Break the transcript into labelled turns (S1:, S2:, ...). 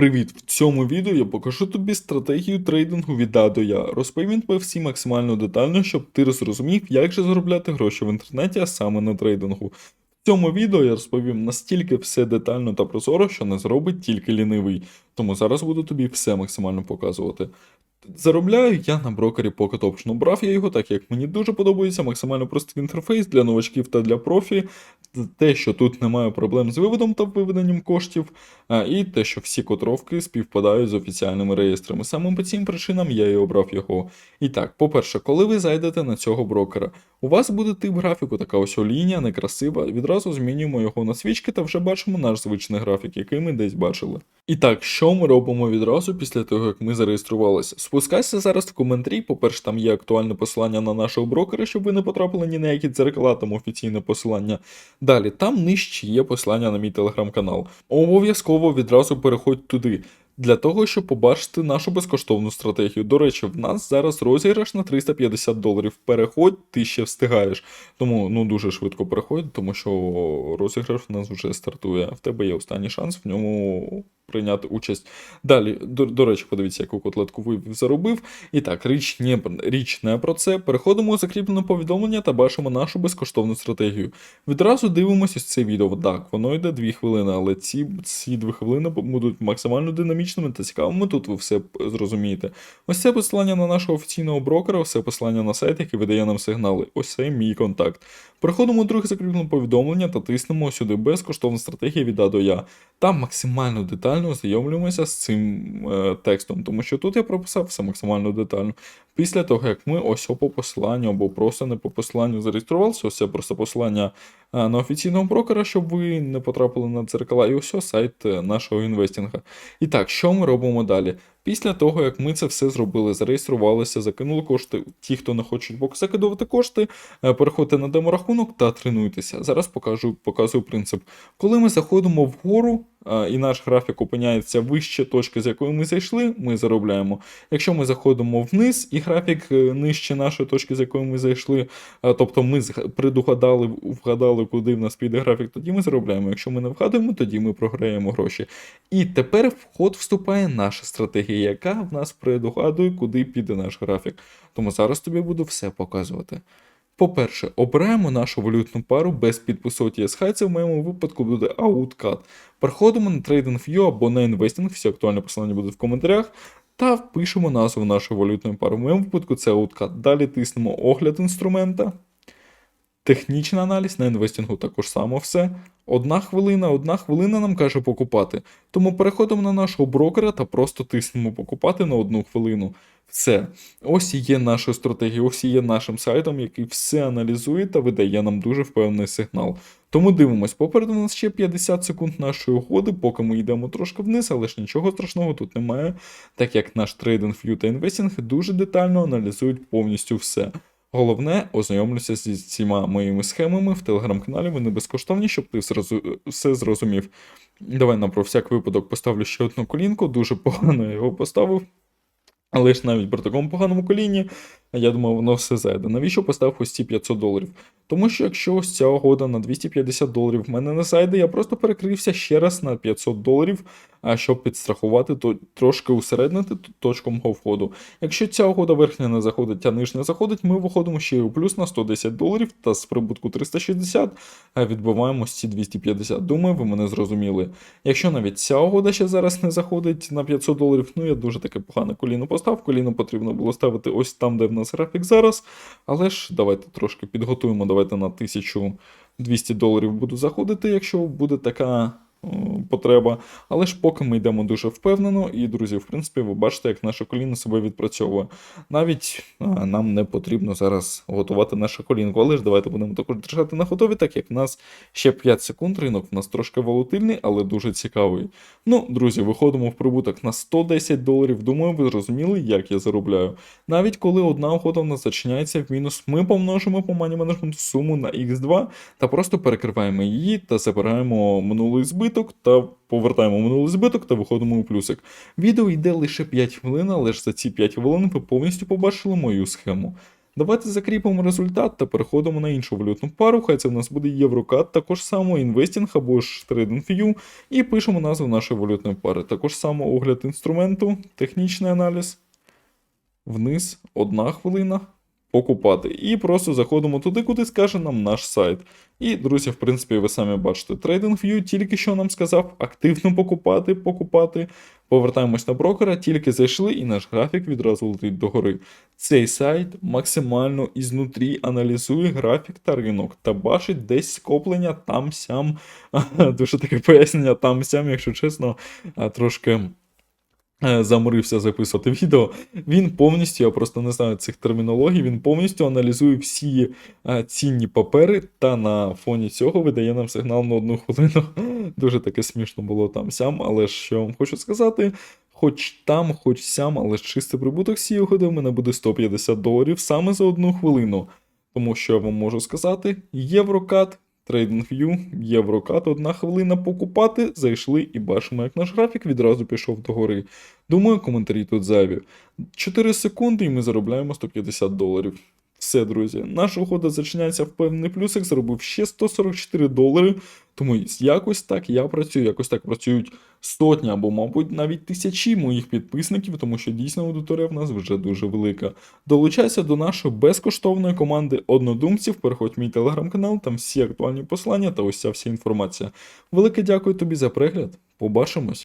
S1: Привіт! В цьому відео я покажу тобі стратегію трейдингу від А до Я. Розповім тобі всі максимально детально, щоб ти зрозумів, як же заробляти гроші в інтернеті, а саме на трейдингу. В цьому відео я розповім настільки все детально та прозоро, що не зробить тільки лінивий. Тому зараз буду тобі все максимально показувати. Заробляю я на брокері Pocket Option. Брав я його, так як мені дуже подобається, максимально простий інтерфейс для новачків та для профі. Те, що тут немає проблем з виводом та виведенням коштів, і те, що всі котровки співпадають з офіціальними реєстрами. Саме по цим причинам я і обрав його. І так, по-перше, коли ви зайдете на цього брокера, у вас буде тип графіку, така ось лінія, некрасива. Відразу змінюємо його на свічки та вже бачимо наш звичний графік, який ми десь бачили. І так, що ми робимо відразу після того, як ми зареєструвалися? Спускайся зараз в коментарі. По-перше, там є актуальне посилання на нашого брокера, щоб ви не потрапили ні на які дзеркала, там офіційне посилання. Далі, там нижче є послання на мій телеграм-канал. Обов'язково відразу переходь туди. Для того, щоб побачити нашу безкоштовну стратегію. До речі, в нас зараз розіграш на 350 доларів. Переходь, ти ще встигаєш. Тому ну дуже швидко переходь, тому що розіграш в нас вже стартує. В тебе є останній шанс в ньому прийняти участь. Далі, до, до речі, подивіться, яку котлетку вивів заробив. І так, річ не, річ не про це. Переходимо у закріплене повідомлення та бачимо нашу безкоштовну стратегію. Відразу дивимося ось це відео. Так, воно йде 2 хвилини, але ці, ці 2 хвилини будуть максимально динамічними та цікавими. Тут ви все зрозумієте. Ось це посилання на нашого офіційного брокера, все посилання на сайт, який видає нам сигнали. Ось це мій контакт. Переходимо у друге закріплене повідомлення та тиснемо сюди безкоштовна стратегія від А до Я. Там максимально детально ознайомлюємося з цим е, текстом, тому що тут я прописав все максимально детально. Після того, як ми ось по посиланню або просто не по посиланню зареєструвалися, ось це просто посилання е, на офіційного брокера, щоб ви не потрапили на дзеркала, і ось сайт е, нашого інвестінга. І так, що ми робимо далі? Після того, як ми це все зробили, зареєструвалися, закинули кошти. Ті, хто не хочуть бок закидувати кошти, е, переходьте на деморахунок та тренуйтеся. Зараз покажу, показую принцип. Коли ми заходимо вгору, і наш графік опиняється вище точки, з якої ми зайшли, ми заробляємо. Якщо ми заходимо вниз, і графік е, нижче нашої точки, з якої ми зайшли, тобто ми предугадали, вгадали, куди в нас піде графік, тоді ми заробляємо. Якщо ми не вгадуємо, тоді ми програємо гроші. І тепер в ход вступає наша стратегія, яка в нас предугадує, куди піде наш графік. Тому зараз тобі буду все показувати. По-перше, обираємо нашу валютну пару без підпису OTS, це в моєму випадку буде OutCut. Переходимо на TradingView або на Investing, всі актуальні посилання будуть в коментарях, та впишемо назву нашої валютної пари. В моєму випадку це OutCut. Далі тиснемо огляд інструмента. Технічний аналіз на інвестингу також само все. Одна хвилина, одна хвилина нам каже покупати. Тому переходимо на нашого брокера та просто тиснемо покупати на одну хвилину. Все. Ось і є наша стратегія, ось і є нашим сайтом, який все аналізує та видає нам дуже впевнений сигнал. Тому дивимось, попереду у нас ще 50 секунд нашої угоди, поки ми йдемо трошки вниз, але ж нічого страшного тут немає, так як наш трейдинг, ф'ю та інвестинг дуже детально аналізують повністю все. Головне, ознайомлюся зі всіма моїми схемами в телеграм-каналі, вони безкоштовні, щоб ти все зрозумів. Давай на про всяк випадок поставлю ще одну колінку, дуже погано я його поставив. Але ж навіть при такому поганому коліні, я думав, воно все зайде. Навіщо поставив ось ці 500 доларів? Тому що якщо ось ця угода на 250 доларів в мене не зайде, я просто перекрився ще раз на 500 доларів, а щоб підстрахувати, то трошки усереднити точку мого входу. Якщо ця угода верхня не заходить, а нижня заходить, ми виходимо ще й у плюс на 110 доларів та з прибутку 360 а відбиваємо ці 250. Думаю, ви мене зрозуміли. Якщо навіть ця угода ще зараз не заходить на 500 доларів, ну я дуже таке погане коліно постав. Коліно потрібно було ставити ось там, де в нас графік зараз. Але ж давайте трошки підготуємо. Давайте на 1200 доларів буду заходити, якщо буде така. Потреба, але ж поки ми йдемо дуже впевнено, і друзі, в принципі, ви бачите, як наше коліно себе відпрацьовує. Навіть а, нам не потрібно зараз готувати наше колінко, але ж давайте будемо також держати на готові, так як в нас ще 5 секунд, ринок в нас трошки волатильний, але дуже цікавий. Ну, друзі, виходимо в прибуток на 110 доларів. Думаю, ви зрозуміли, як я заробляю. Навіть коли одна угода в нас зачиняється в мінус, ми помножимо по мані менеджменту суму на x2 та просто перекриваємо її та забираємо минулий збиток та повертаємо минулий збиток та виходимо у плюсик. Відео йде лише 5 хвилин, але ж за ці 5 хвилин ви повністю побачили мою схему. Давайте закріпимо результат та переходимо на іншу валютну пару. Хай це в нас буде Єврокат, також само інвестінг або ж TradingView, і пишемо назву нашої валютної пари. Також само огляд інструменту, технічний аналіз. Вниз, одна хвилина. Покупати. І просто заходимо туди, куди скаже нам наш сайт. І, друзі, в принципі, ви самі бачите, TradingView тільки що нам сказав активно покупати, покупати. Повертаємось на брокера, тільки зайшли, і наш графік відразу летить догори. Цей сайт максимально ізнутрі аналізує графік та ринок та бачить десь скоплення там-сям. Дуже таке пояснення там-сям, якщо чесно, трошки. Е, Заморився записувати відео. Він повністю, я просто не знаю цих термінологій, він повністю аналізує всі е, цінні папери та на фоні цього видає нам сигнал на одну хвилину. Дуже таке смішно було там сям, але що я вам хочу сказати. Хоч там, хоч сям, але чистий прибуток з цієї угоди в мене буде 150 доларів саме за одну хвилину. Тому що я вам можу сказати: Єврокат, TradingView, Єврокат, одна хвилина покупати, зайшли і бачимо, як наш графік відразу пішов догори. Думаю, коментарі тут зайві. 4 секунди і ми заробляємо 150 доларів. Все, друзі, наша угода зачиняється в певний плюсик, заробив ще 144 долари. Тому якось так я працюю, якось так працюють сотні або, мабуть, навіть тисячі моїх підписників, тому що дійсно аудиторія в нас вже дуже велика. Долучайся до нашої безкоштовної команди однодумців. Переходь в мій телеграм-канал, там всі актуальні послання та ось ця вся інформація. Велике дякую тобі за перегляд. Побачимось!